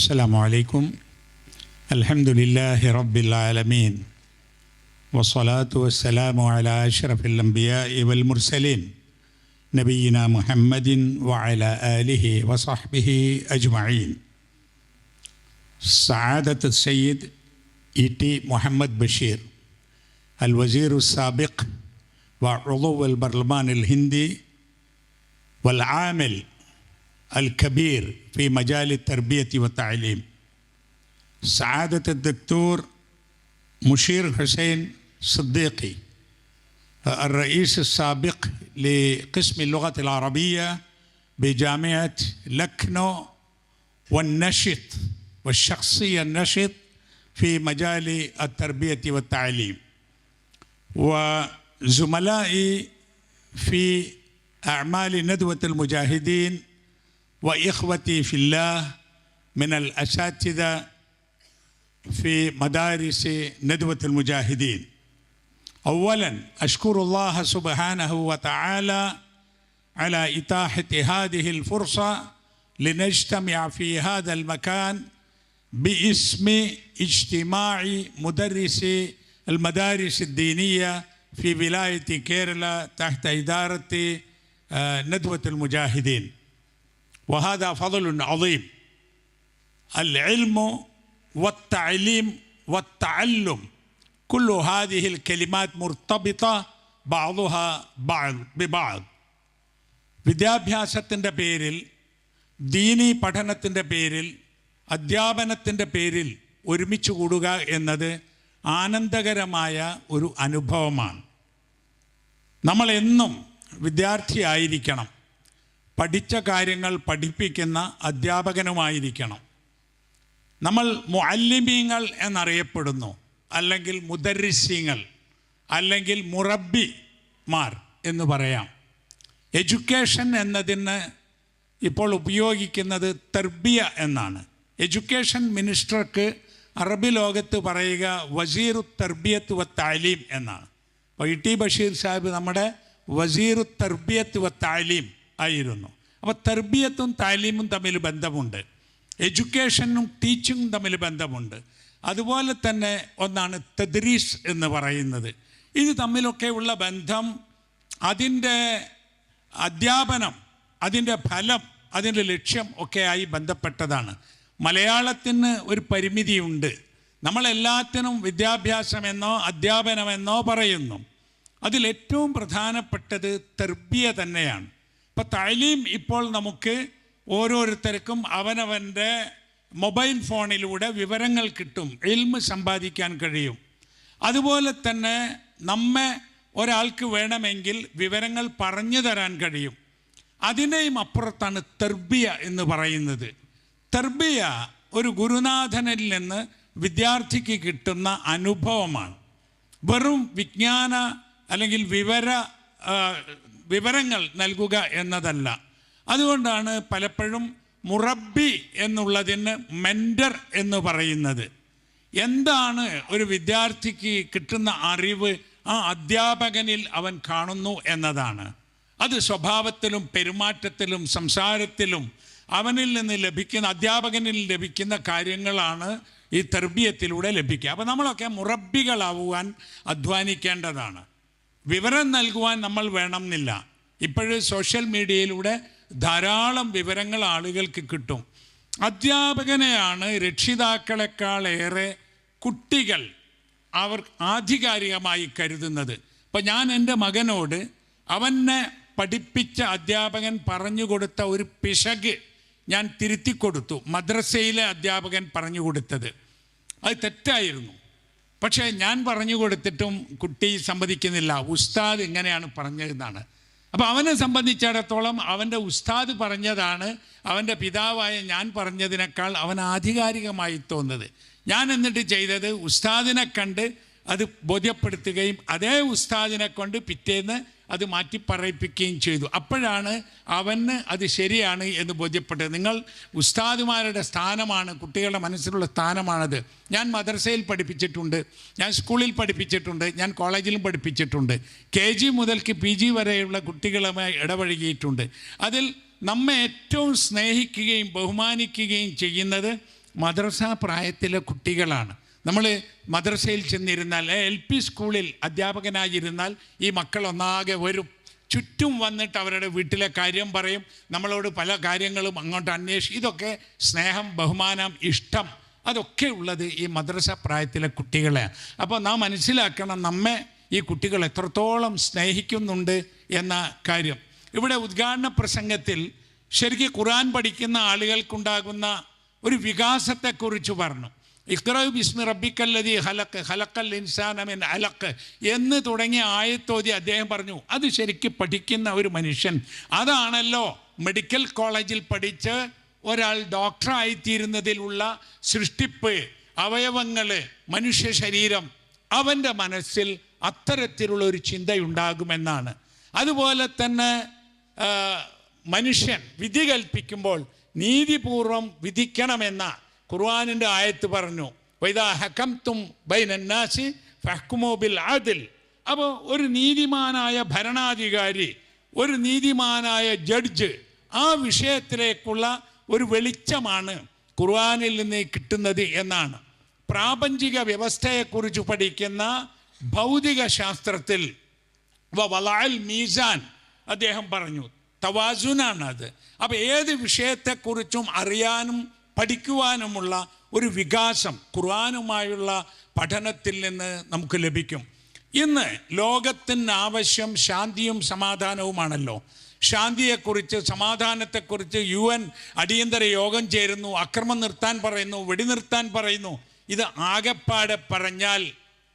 السلام عليكم. الحمد لله رب العالمين والصلاة والسلام على أشرف الأنبياء والمرسلين نبينا محمد وعلى آله وصحبه أجمعين. سعادة السيد إيتي محمد بشير الوزير السابق وعضو البرلمان الهندي والعامل الكبير في مجال التربية والتعليم. سعادة الدكتور مشير حسين صديقي الرئيس السابق لقسم اللغة العربية بجامعة لكنو والنشط والشخصية النشط في مجال التربية والتعليم. وزملائي في أعمال ندوة المجاهدين وإخوتي في الله من الأساتذة في مدارس ندوة المجاهدين. أولا أشكر الله سبحانه وتعالى على إتاحة هذه الفرصة لنجتمع في هذا المكان باسم اجتماع مدرسي المدارس الدينية في ولاية كيرلا تحت إدارة آه، ندوة المجاهدين. وهذا فضل عظيم العلم والتعليم والتعلم كل هذه الكلمات مرتبطة بعضها بعض ببعض വിദ്യാഭ്യാസത്തിൻ്റെ പേരിൽ ദീനി പഠനത്തിൻ്റെ പേരിൽ അധ്യാപനത്തിൻ്റെ പേരിൽ ഒരുമിച്ച് കൂടുക എന്നത് ആനന്ദകരമായ ഒരു അനുഭവമാണ് നമ്മൾ എന്നും വിദ്യാർത്ഥിയായിരിക്കണം പഠിച്ച കാര്യങ്ങൾ പഠിപ്പിക്കുന്ന അധ്യാപകനുമായിരിക്കണം. നമ്മൾ മുഅല്ലിമീങ്ങൾ എന്നറിയപ്പെടുന്നു. അല്ലെങ്കിൽ മുദരിസ്യങ്ങൾ അല്ലെങ്കിൽ മുറബിമാർ എന്ന് പറയാം. എഡ്യൂക്കേഷൻ എന്നതിന് ഇപ്പോൾ ഉപയോഗിക്കുന്നത് തെർബിയ എന്നാണ്. എഡ്യൂക്കേഷൻ മിനിസ്റ്റർക്ക് അറബി ലോകത്ത് പറയുക വസീറു തെർബിയത്ത് വ താലീം എന്നാണ്. അപ്പോൾ ഇ ടി ബഷീർ സാഹിബ് നമ്മുടെ വസീറു തെർബിയത്ത് വ താലീം ആയിരുന്നു. അപ്പോൾ തെർബിയത്തും താലീമും തമ്മിൽ ബന്ധമുണ്ട്. എഡ്യൂക്കേഷനും ടീച്ചിങ്ങും തമ്മിൽ ബന്ധമുണ്ട്. അതുപോലെ തന്നെ ഒന്നാണ് തദ്രീസ് എന്ന് പറയുന്നത്. ഇത് തമ്മിലൊക്കെയുള്ള ബന്ധം അതിന്റെ അധ്യാപനം അതിന്റെ ഫലം അതിന്റെ ലക്ഷ്യം ഒക്കെയായി ബന്ധപ്പെട്ടതാണ്. മലയാളത്തിന് ഒരു പരിമിതിയുണ്ട്. നമ്മളെല്ലാത്തിനും വിദ്യാഭ്യാസമെന്നോ അധ്യാപനമെന്നോ പറയുന്നു. അതിലേറ്റവും പ്രധാനപ്പെട്ടത് തെർബിയ തന്നെയാണ്. ഇപ്പം തലീം ഇപ്പോൾ നമുക്ക് ഓരോരുത്തർക്കും അവനവന്റെ മൊബൈൽ ഫോണിലൂടെ വിവരങ്ങൾ കിട്ടും എൽമ് സമ്പാദിക്കാൻ കഴിയും. അതുപോലെ തന്നെ നമ്മെ ഒരാൾക്ക് വേണമെങ്കിൽ വിവരങ്ങൾ പറഞ്ഞു തരാൻ കഴിയും. അതിനെയും അപ്പുറത്താണ് തെർബിയ എന്ന് പറയുന്നത്. തെർബിയ ഒരു ഗുരുനാഥനിൽ നിന്ന് വിദ്യാർത്ഥിക്ക് കിട്ടുന്ന അനുഭവമാണ്. വെറും വിജ്ഞാന അല്ലെങ്കിൽ വിവര വിവരങ്ങൾ നൽകുക എന്നതല്ല. അതുകൊണ്ടാണ് പലപ്പോഴും മുറബി എന്നുള്ളതിന് മെന്റർ എന്ന് പറയുന്നത്. എന്താണ് ഒരു വിദ്യാർത്ഥിക്ക് കിട്ടുന്ന അറിവ് ആ അധ്യാപകനിൽ അവൻ കാണുന്നു എന്നതാണ്. അത് സ്വഭാവത്തിലും പെരുമാറ്റത്തിലും സംസാരത്തിലും അവനിൽ നിന്ന് ലഭിക്കുന്ന അധ്യാപകനിൽ ലഭിക്കുന്ന കാര്യങ്ങളാണ് ഈ തെർബീയത്തിലൂടെ ലഭിക്കുക. അപ്പോൾ നമ്മളൊക്കെ മുറബികളാവുവാൻ അധ്വാനിക്കേണ്ടതാണ്. വിവരം നൽകുവാൻ നമ്മൾ വേണം എന്നില്ല ഇപ്പോഴ് സോഷ്യൽ മീഡിയയിലൂടെ ധാരാളം വിവരങ്ങൾ ആളുകൾക്ക് കിട്ടും. അധ്യാപകനെയാണ് രക്ഷിതാക്കളെക്കാളേറെ കുട്ടികൾ അവർ ആധികാരികമായി കരുതുന്നത്. ഇപ്പം ഞാൻ എന്റെ മകനോട് അവനെ പഠിപ്പിച്ച അധ്യാപകൻ പറഞ്ഞു കൊടുത്ത ഒരു പിശക് ഞാൻ തിരുത്തി കൊടുത്തു. മദ്രസയിലെ അധ്യാപകൻ പറഞ്ഞു കൊടുത്തത്. അത് തെറ്റായിരുന്നു. പക്ഷേ ഞാൻ പറഞ്ഞു കൊടുത്തിട്ടും കുട്ടി സമ്മതിക്കുന്നില്ല. ഉസ്താദ് ഇങ്ങനെയാണ് പറഞ്ഞതെന്നാണ്. അപ്പോൾ അവനെ സംബന്ധിച്ചിടത്തോളം അവന്റെ ഉസ്താദ് പറഞ്ഞതാണ് അവന്റെ പിതാവായ ഞാൻ പറഞ്ഞതിനേക്കാൾ അവൻ ആധികാരികമായി തോന്നുന്നത്. ഞാൻ എന്നിട്ട് ചെയ്തത് ഉസ്താദിനെ കണ്ട് അത് ബോധ്യപ്പെടുത്തുകയും അതേ ഉസ്താദിനെ കൊണ്ട് പിറ്റേന്ന് അത് മാറ്റി പറയിപ്പിക്കുകയും ചെയ്തു. അപ്പോഴാണ് അവന് അത് ശരിയാണ് എന്ന് ബോധ്യപ്പെട്ടത്. നിങ്ങൾ ഉസ്താദുമാരുടെ സ്ഥാനമാണ് കുട്ടികളുടെ മനസ്സിലുള്ള സ്ഥാനമാണത്. ഞാൻ മദ്രസയിൽ പഠിപ്പിച്ചിട്ടുണ്ട് ഞാൻ സ്കൂളിൽ പഠിപ്പിച്ചിട്ടുണ്ട് ഞാൻ കോളേജിലും പഠിപ്പിച്ചിട്ടുണ്ട്. കെ ജി മുതൽക്ക് പി ജി വരെയുള്ള കുട്ടികളുമായി ഇടപഴകിയിട്ടുണ്ട്. അതിൽ നമ്മെ ഏറ്റവും സ്നേഹിക്കുകയും ബഹുമാനിക്കുകയും ചെയ്യുന്നത് മദ്രസ പ്രായത്തിലെ കുട്ടികളാണ്. നമ്മൾ മദ്രസയിൽ ചെന്നിരുന്നാൽ എൽ പി സ്കൂളിൽ അധ്യാപകനായിരുന്നാൽ ഈ മക്കൾ ഒന്നാകെ വരും. ചുറ്റും വന്നിട്ട് അവരുടെ വീട്ടിലെ കാര്യം പറയും. നമ്മളോട് പല കാര്യങ്ങളും അങ്ങോട്ട് അന്വേഷിക്കും. ഇതൊക്കെ സ്നേഹം ബഹുമാനം ഇഷ്ടം അതൊക്കെ ഉള്ളത് ഈ മദ്രസ പ്രായത്തിലെ കുട്ടികളെ. അപ്പോൾ നാം മനസ്സിലാക്കണം നമ്മെ ഈ കുട്ടികൾ എത്രത്തോളം സ്നേഹിക്കുന്നുണ്ട് എന്ന കാര്യം. ഇവിടെ ഉദ്ഘാടന പ്രസംഗത്തിൽ ശരിക്കും ഖുറാൻ പഠിക്കുന്ന ആളുകൾക്കുണ്ടാകുന്ന ഒരു വികാസത്തെക്കുറിച്ച് പറഞ്ഞു. ഇഖ്റവ് ബിസ്മി റബ്ബിക്കല്ലതി ഹലക്ക് ഹലക്കൽ ഇൻസാനമിൻ അലക്ക് എന്ന് തുടങ്ങിയ ആയത്തോതി അദ്ദേഹം പറഞ്ഞു അത് ശരിക്കും പഠിക്കുന്ന ഒരു മനുഷ്യൻ. അതാണല്ലോ മെഡിക്കൽ കോളേജിൽ പഠിച്ച് ഒരാൾ ഡോക്ടറായിത്തീരുന്നതിലുള്ള സൃഷ്ടിപ്പ് അവയവങ്ങൾ മനുഷ്യ ശരീരം. അവന്റെ മനസ്സിൽ അത്തരത്തിലുള്ള ഒരു ചിന്തയുണ്ടാകുമെന്നാണ്. അതുപോലെ തന്നെ മനുഷ്യൻ വിധി കൽപ്പിക്കുമ്പോൾ നീതിപൂർവം വിധിക്കണമെന്ന ഖുർആാനിന്റെ ആയത്ത് പറഞ്ഞു. വൈദാ ഹക്കംതും ബൈനന്നാസി ഫഹ്കുമോബിൽ ആദിൽ അപ്പോൾ ഒരു നീതിമാനായ ഭരണാധികാരി ഒരു നീതിമാനായ ജഡ്ജ് ആ വിഷയത്തിലേക്കുള്ള ഒരു വെളിച്ചമാണ് ഖുർആാനിൽ നിന്ന് കിട്ടുന്നത് എന്നാണ്. പ്രാപഞ്ചിക വ്യവസ്ഥയെക്കുറിച്ച് പഠിക്കുന്ന ഭൗതിക ശാസ്ത്രത്തിൽ വലാൽ മീസാൻ അദ്ദേഹം പറഞ്ഞു. തവാസുനാണ് അത് അപ്പോൾ ഏത് വിഷയത്തെക്കുറിച്ചും അറിയാനും പഠിക്കുവാനുമുള്ള ഒരു വികാസം ഖുർആാനുമായുള്ള പഠനത്തിൽ നിന്ന് നമുക്ക് ലഭിക്കും. ഇന്ന് ലോകത്തിന് ആവശ്യം ശാന്തിയും സമാധാനവുമാണല്ലോ. ശാന്തിയെക്കുറിച്ച് സമാധാനത്തെക്കുറിച്ച് യു എൻ അടിയന്തര യോഗം ചേരുന്നു അക്രമം നിർത്താൻ പറയുന്നു വെടിനിർത്താൻ പറയുന്നു. ഇത് ആകെപ്പാടെ പറഞ്ഞാൽ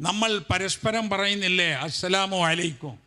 നമ്മൾ പരസ്പരം പറയുന്നില്ലേ? അസ്സലാമു അലൈക്കും.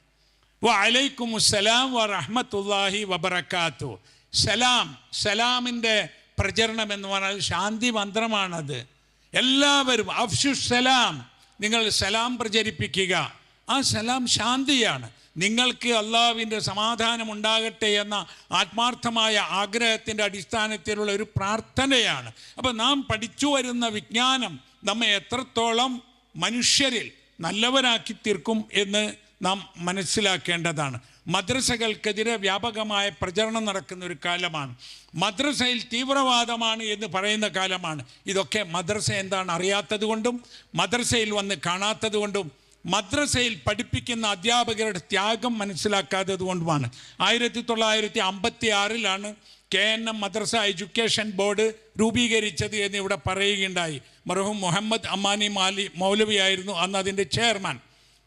വ അലൈക്കും സലാം വ റഹ്മത്തുല്ലാഹി വബറക്കാത്തു സലാം സലാമിന്റെ പ്രചരണം എന്ന് പറഞ്ഞാൽ ശാന്തി മന്ത്രമാണത്. എല്ലാവരും അഫ്ഷു സലാം. നിങ്ങൾ സലാം പ്രചരിപ്പിക്കുക. ആ സലാം ശാന്തിയാണ്. നിങ്ങൾക്ക് അള്ളാവിന്റെ സമാധാനം ഉണ്ടാകട്ടെ എന്ന ആത്മാർത്ഥമായ ആഗ്രഹത്തിന്റെ അടിസ്ഥാനത്തിലുള്ള ഒരു പ്രാർത്ഥനയാണ്. അപ്പോൾ നാം പഠിച്ചു വരുന്ന വിജ്ഞാനം നമ്മെ എത്രത്തോളം മനുഷ്യരിൽ നല്ലവരാക്കി തീർക്കും എന്ന് നാം മനസ്സിലാക്കേണ്ടതാണ്. മദ്രസകൾക്കെതിരെ വ്യാപകമായ പ്രചരണം നടക്കുന്ന ഒരു കാലമാണ്. മദ്രസയിൽ തീവ്രവാദമാണ് എന്ന് പറയുന്ന കാലമാണ്. ഇതൊക്കെ മദ്രസ എന്താണ് അറിയാത്തത് കൊണ്ടും മദ്രസയിൽ വന്ന് കാണാത്തത് കൊണ്ടും മദ്രസയിൽ പഠിപ്പിക്കുന്ന അധ്യാപകരുടെ ത്യാഗം മനസ്സിലാക്കാത്തത് കൊണ്ടുമാണ്. ആയിരത്തി തൊള്ളായിരത്തി അമ്പത്തി ആറിലാണ് കെ എൻ എം മദ്രസ എഡ്യൂക്കേഷൻ ബോർഡ് രൂപീകരിച്ചത് എന്ന് ഇവിടെ പറയുകയുണ്ടായി. മർഹൂം മുഹമ്മദ് അമ്മാനി മാലി മൗലവിയായിരുന്നു അന്ന് അതിന്റെ ചെയർമാൻ.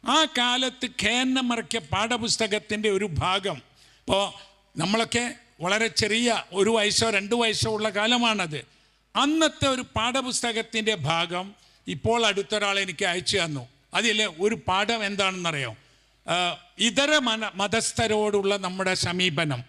ആ കാലത്ത് കെ എൻ എം ഇറക്കിയ പാഠപുസ്തകത്തിന്റെ ഒരു ഭാഗം. ഇപ്പോൾ നമ്മളൊക്കെ വളരെ ചെറിയ ഒരു വയസ്സോ രണ്ട് വയസ്സോ ഉള്ള കാലമാണത്. അന്നത്തെ ഒരു പാഠപുസ്തകത്തിന്റെ ഭാഗം ഇപ്പോൾ അടുത്തൊരാൾ എനിക്ക് അയച്ചു തന്നു. അതിൽ ഒരു പാഠം എന്താണെന്നറിയോ? ഇതര മന മതസ്ഥരോടുള്ള നമ്മുടെ സമീപനം.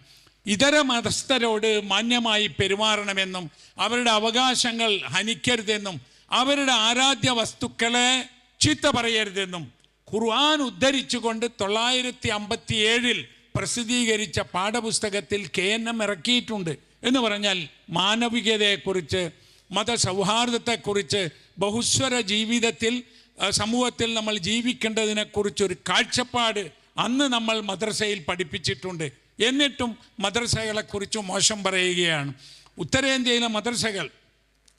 ഇതര മതസ്ഥരോട് മാന്യമായി പെരുമാറണമെന്നും അവരുടെ അവകാശങ്ങൾ ഹനിക്കരുതെന്നും അവരുടെ ആരാധ്യ വസ്തുക്കളെ ചീത്ത പറയരുതെന്നും ഖുർആൻ ഉദ്ധരിച്ചുകൊണ്ട് തൊള്ളായിരത്തി അമ്പത്തി ഏഴിൽ പ്രസിദ്ധീകരിച്ച പാഠപുസ്തകത്തിൽ കെ എൻ എം ഇറക്കിയിട്ടുണ്ട് എന്ന് പറഞ്ഞാൽ മാനവികതയെക്കുറിച്ച് മതസൗഹാർദ്ദത്തെക്കുറിച്ച് ബഹുസ്വര ജീവിതത്തിൽ സമൂഹത്തിൽ നമ്മൾ ജീവിക്കേണ്ടതിനെക്കുറിച്ചൊരു കാഴ്ചപ്പാട് അന്ന് നമ്മൾ മദ്രസയിൽ പഠിപ്പിച്ചിട്ടുണ്ട്. എന്നിട്ടും മദ്രസകളെക്കുറിച്ച് മോശം പറയുകയാണ്. ഉത്തരേന്ത്യയിലെ മദ്രസകൾ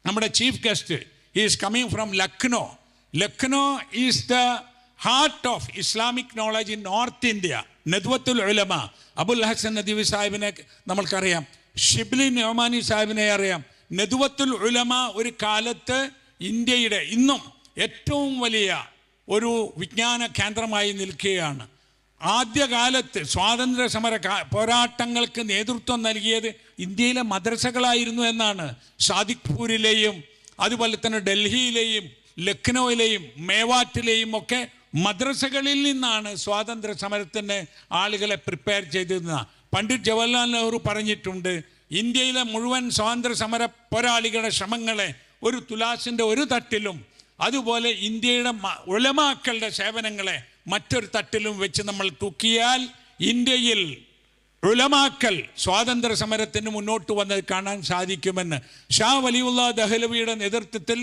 നമ്മുടെ chief guest is coming from Lucknow Lucknow is the heart of Islamic knowledge in north India Nadwatul Ulama Abul Hasan Nadvi സാഹിബിനെ നമ്മൾക്കറിയാം. ഷിബ്ലി നൊമാനി സാഹിബിനെ അറിയാം. നദ്വത്തുൽ ഉലമ ഒരു കാലത്ത് ഇന്ത്യയുടെ ഇന്നും ഏറ്റവും വലിയ ഒരു വിജ്ഞാന കേന്ദ്രമായി നിൽക്കുകയാണ്. ആദ്യകാലത്ത് സ്വാതന്ത്ര്യ സമര പോരാട്ടങ്ങൾക്ക് നേതൃത്വം നൽകിയത് ഇന്ത്യയിലെ മദ്രസകളായിരുന്നു എന്നാണ്. സാദിഖ്പൂരിലെയും അതുപോലെ തന്നെ ഡൽഹിയിലെയും ലക്നൌവിലെയും മേവാറ്റിലെയും ഒക്കെ മദ്രസകളിൽ നിന്നാണ് സ്വാതന്ത്ര്യ സമരത്തിന് ആളുകളെ പ്രിപ്പയർ ചെയ്തിരുന്ന പണ്ഡിറ്റ് ജവഹർലാൽ നെഹ്റു പറഞ്ഞിട്ടുണ്ട് ഇന്ത്യയിലെ മുഴുവൻ സ്വാതന്ത്ര്യ സമര പോരാളികളുടെ ശ്രമങ്ങളെ ഒരു തുലാസിന്റെ ഒരു തട്ടിലും അതുപോലെ ഇന്ത്യയുടെ ഉലമാക്കളുടെ സേവനങ്ങളെ മറ്റൊരു തട്ടിലും വെച്ച് നമ്മൾ തൂക്കിയാൽ ഇന്ത്യയിൽ ഉലമാക്കൽ സ്വാതന്ത്ര്യ സമരത്തിന് മുന്നോട്ട് വന്നത് കാണാൻ സാധിക്കുമെന്ന്. ഷാ വലിയുള്ള ദഹ്ലവിയുടെ നേതൃത്വത്തിൽ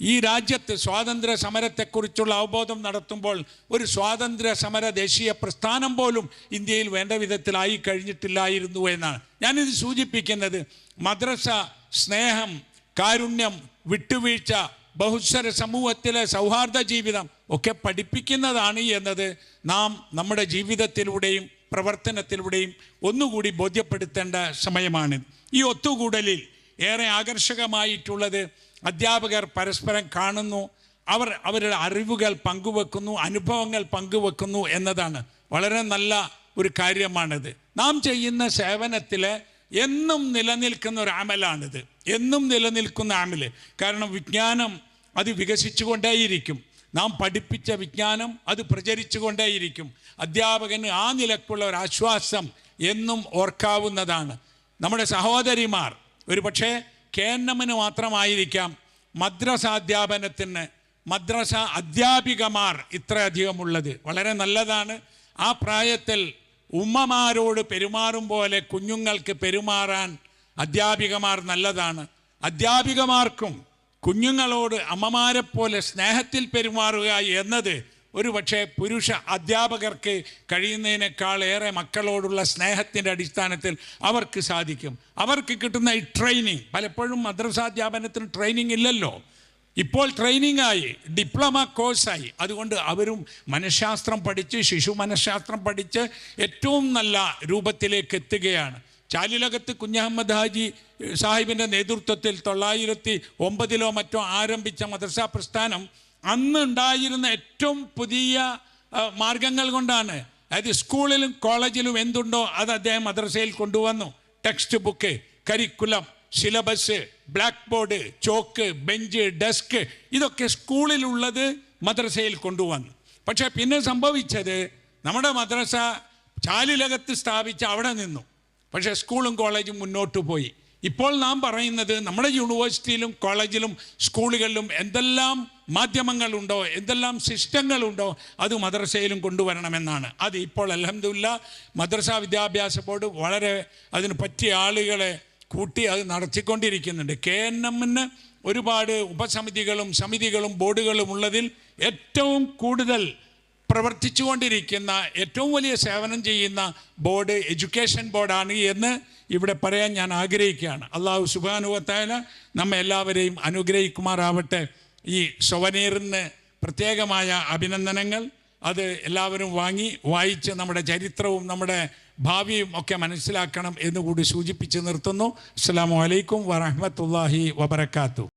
ഈ രാജ്യത്ത് സ്വാതന്ത്ര്യ സമരത്തെക്കുറിച്ചുള്ള അവബോധം നടത്തുമ്പോൾ ഒരു സ്വാതന്ത്ര്യ സമര ദേശീയ പ്രസ്ഥാനം പോലും ഇന്ത്യയിൽ വേണ്ട വിധത്തിലായി കഴിഞ്ഞിട്ടില്ലായിരുന്നു എന്നാണ്. ഞാനിത് സൂചിപ്പിക്കുന്നത് മദ്രസ സ്നേഹം കാരുണ്യം വിട്ടുവീഴ്ച ബഹുസ്വര സമൂഹത്തിലെ സൗഹാർദ്ദ ജീവിതം ഒക്കെ പഠിപ്പിക്കുന്നതാണ് എന്നത് നാം നമ്മുടെ ജീവിതത്തിലൂടെയും പ്രവർത്തനത്തിലൂടെയും ഒന്നുകൂടി ബോധ്യപ്പെടുത്തേണ്ട സമയമാണ്. ഈ ഒത്തുകൂടലിൽ ഏറെ ആകർഷകമായിട്ടുള്ളത് അധ്യാപകർ പരസ്പരം കാണുന്നു. അവർ അവരുടെ അറിവുകൾ പങ്കുവെക്കുന്നു അനുഭവങ്ങൾ പങ്കുവെക്കുന്നു എന്നതാണ്. വളരെ നല്ല ഒരു കാര്യമാണിത്. നാം ചെയ്യുന്ന സേവനത്തിൽ എന്നും നിലനിൽക്കുന്ന ഒരു അമലാണിത്. എന്നും നിലനിൽക്കുന്ന അമൽ. കാരണം വിജ്ഞാനം അത് വികസിച്ചുകൊണ്ടേയിരിക്കും. നാം പഠിപ്പിച്ച വിജ്ഞാനം അത് പ്രചരിച്ചുകൊണ്ടേയിരിക്കും. അധ്യാപകന് ആ നിലക്കുള്ള ഒരു ആശ്വാസം എന്നും ഓർക്കാവുന്നതാണ്. നമ്മുടെ സഹോദരിമാർ ഒരു പക്ഷേ കേന്നമിന് മാത്രമായിരിക്കാം മദ്രസാധ്യാപനത്തിന്. മദ്രസ അധ്യാപികമാർ ഇത്രയധികം ഉള്ളത് വളരെ നല്ലതാണ്. ആ പ്രായത്തിൽ ഉമ്മമാരോട് പെരുമാറും പോലെ കുഞ്ഞുങ്ങൾക്ക് പെരുമാറാൻ അധ്യാപികമാർ നല്ലതാണ്. അധ്യാപികമാർക്കും കുഞ്ഞുങ്ങളോട് അമ്മമാരെ പോലെ സ്നേഹത്തിൽ പെരുമാറുക എന്നത് ഒരു പക്ഷേ പുരുഷ അധ്യാപകർക്ക് കഴിയുന്നതിനേക്കാൾ ഏറെ മക്കളോടുള്ള സ്നേഹത്തിന്റെ അടിസ്ഥാനത്തിൽ അവർക്ക് സാധിക്കും. അവർക്ക് കിട്ടുന്ന ഈ ട്രെയിനിങ് പലപ്പോഴും മദ്രസാധ്യാപനത്തിന് ട്രെയിനിങ് ഇല്ലല്ലോ. ഇപ്പോൾ ട്രെയിനിങ് ആയി ഡിപ്ലോമ കോഴ്സായി അതുകൊണ്ട് അവരും മനഃശാസ്ത്രം പഠിച്ച് ശിശു മനഃശാസ്ത്രം പഠിച്ച് ഏറ്റവും നല്ല രൂപത്തിലേക്ക് എത്തുകയാണ്. ചാലിലകത്ത് കുഞ്ഞഹമ്മദ് ഹാജി സാഹിബിന്റെ നേതൃത്വത്തിൽ തൊള്ളായിരത്തി ഒമ്പതിലോ മറ്റോ ആരംഭിച്ച മദ്രസാ പ്രസ്ഥാനം അന്ന് ഉണ്ടായിരുന്ന ഏറ്റവും പുതിയ മാർഗങ്ങൾ കൊണ്ടാണ്. അതായത് സ്കൂളിലും കോളേജിലും എന്തുണ്ടോ അത് അദ്ദേഹം മദ്രസയിൽ കൊണ്ടുവന്നു. Text book curriculum syllabus black board chalk bench desk ഇതൊക്കെ സ്കൂളിലുള്ളത് മദ്രസയിൽ കൊണ്ടുവന്നു. പക്ഷേ പിന്നെ സംഭവിച്ചത് നമ്മുടെ മദ്രസ ചാലിലകത്ത് സ്ഥാപിച്ച് അവിടെ നിന്നു. പക്ഷേ സ്കൂളും കോളേജും മുന്നോട്ട് പോയി. ഇപ്പോൾ നാം പറയുന്നത് നമ്മുടെ യൂണിവേഴ്സിറ്റിയിലും കോളേജിലും സ്കൂളുകളിലും എന്തെല്ലാം മാധ്യമങ്ങളുണ്ടോ എന്തെല്ലാം സിസ്റ്റങ്ങളുണ്ടോ അത് മദ്രസയിലും കൊണ്ടുവരണമെന്നാണ്. അത് ഇപ്പോൾ അലഹമില്ല മദ്രസ വിദ്യാഭ്യാസ ബോർഡ് വളരെ അതിന് പറ്റിയ ആളുകളെ കൂട്ടി അത് നടത്തിക്കൊണ്ടിരിക്കുന്നുണ്ട്. കെ എൻ എമ്മിന് ഒരുപാട് ഉപസമിതികളും സമിതികളും ബോർഡുകളും ഉള്ളതിൽ ഏറ്റവും കൂടുതൽ പ്രവർത്തിച്ചുകൊണ്ടിരിക്കുന്ന ഏറ്റവും വലിയ സേവനം ചെയ്യുന്ന ബോർഡ് എഡ്യൂക്കേഷൻ ബോർഡാണ് എന്ന് ഇവിടെ പറയാൻ ഞാൻ ആഗ്രഹിക്കുകയാണ്. അള്ളാഹു സുബാനുവത്തായ നമ്മെ എല്ലാവരെയും അനുഗ്രഹിക്കുമാറാവട്ടെ. ഈ സൊവനീറിന് പ്രത്യേകമായ അഭിനന്ദനങ്ങൾ. അത് എല്ലാവരും വാങ്ങി വായിച്ച് നമ്മുടെ ചരിത്രവും നമ്മുടെ ഭാവിയും ഒക്കെ മനസ്സിലാക്കണം എന്നുകൂടി സൂചിപ്പിച്ച് നിർത്തുന്നു. അസ്സാം വലൈക്കും വറഹമത്തല്ലാഹി വബർക്കാത്തു